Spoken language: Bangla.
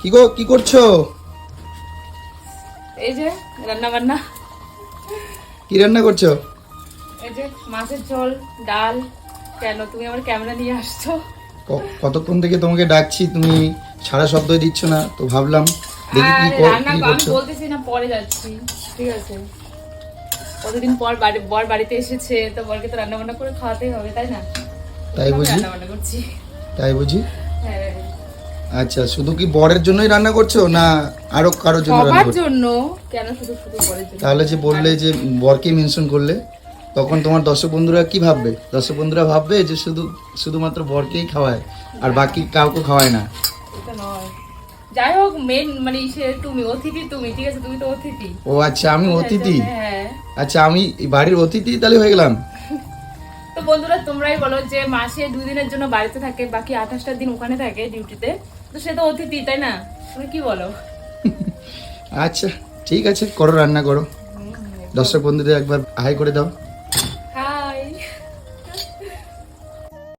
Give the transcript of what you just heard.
কি গো কি করছ? এই যে রান্না বান্না কি রান্না করছ? এই যে মাছের ঝোল ডাল। কেন তুমি আমার ক্যামেরা নিয়ে আসছো? কতক্ষণ থেকে তোমাকে ডাকছি তুমি সারা শব্দ দিচ্ছ না তো ভাবলাম দেখি কি রান্না আমি বলতেছি না পরে যাচ্ছি ঠিক আছে? কতদিন পর বাড়ি বর বাড়িতে এসেছে তো বরকে তো রান্না বান্না করে খাওয়াতেই হবে তাই না? তাই বুঝি। রান্না বান্না করছি। তাই বুঝি। আচ্ছা শুধু কি বরের জন্যই রান্না করছ না আরও কারোর জন্য রান্না করছ? জন্য। কেন শুধু শুধু বরের জন্য? তাহলে যে বললে যে বরকে মেনশন করলে তখন তোমার দর্শক বন্ধুরা কি ভাববে? দর্শক বন্ধুরা ভাববে যে শুধু শুধুমাত্র বরকেই খাওয়ায় আর বাকি কাউকে খাওয়ায় না। এটা নয়। যাই হোক মেন মানে সে তুমি অতিথি তুমি ঠিক আছে? তুমি তো অতিথি। ও আচ্ছা আমি অতিথি? হ্যাঁ। আচ্ছা আমি বাড়ির অতিথি তাহলে হয়ে গেলাম? বন্ধুরা তোমরাই বলো যে মাসে দুই দিনের জন্য বাড়িতে থাকে বাকি আঠাশটা দিন ওখানে থাকে ডিউটিতে তো সে তো অতিথি তাই না? তুমি কি বলো? আচ্ছা ঠিক আছে করো রান্না করো। দর্শক বন্ধুদের একবার হাই করে দাও।